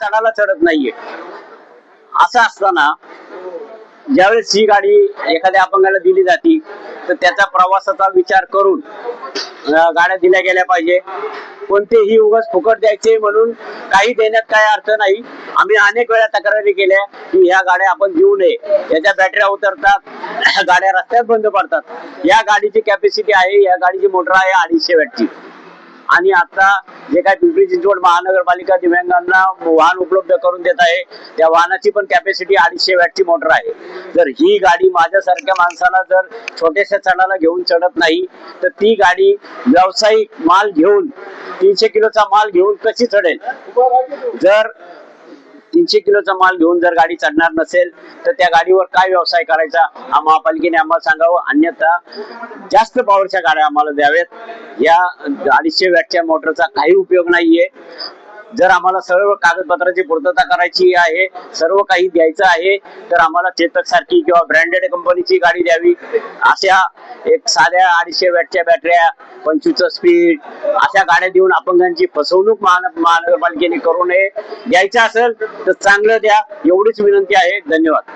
चढायला चढत नाहीये. असं असताना ज्यावेळेस ही गाडी एखाद्या अपंगाला दिली जाते तर त्याचा प्रवासाचा विचार करून गाड्या दिल्या गेल्या पाहिजे. कोणतेही उगाच फुकट द्यायचे म्हणून काही देण्यात काय अर्थ नाही. आम्ही अनेक वेळा तक्रारी केल्या की ह्या गाड्या आपण देऊ नये. याच्या बॅटऱ्या उतरतात गाड्या रस्त्यात बंद पडतात. या गाडीची कॅपॅसिटी आहे या गाडीची मोटर आहे अडीचशे वॅटची आणि आता जे काय पिंपरी चिंचवड महानगरपालिका दिव्यांगांना वाहन उपलब्ध करून देत आहे त्या वाहनाची पण कॅपॅसिटी अडीचशे वॅटची मोटर आहे. जर ही गाडी माझ्यासारख्या माणसाला जर छोट्याशा चढाला घेऊन चढत नाही तर ती गाडी व्यावसायिक माल घेऊन तीनशे किलोचा माल घेऊन कशी चढेल? जर तीनशे किलोचा माल घेऊन जर गाडी चढणार नसेल तर त्या गाडीवर काय व्यवसाय करायचा? हा महापालिकेने आम्हाला सांगावं. अन्यथा जास्त पॉवरच्या गाड्या आम्हाला द्याव्यात. या अडीचशे वॅटच्या मोटरचा काही उपयोग नाहीये. जर आम्हाला सर्व कागदपत्राची पूर्तता करायची आहे सर्व काही द्यायचं आहे तर आम्हाला चेतक सारखी किंवा ब्रँडेड कंपनीची गाडी द्यावी. अशा एक साध्या अडीचशे वॅटच्या बॅटऱ्या पंचवीस स्पीड अशा गाड्या देऊन अपंगांची फसवणूक महानगरपालिकेने करू नये. द्यायचं असेल तर चांगलं द्या. एवढीच विनंती आहे. धन्यवाद.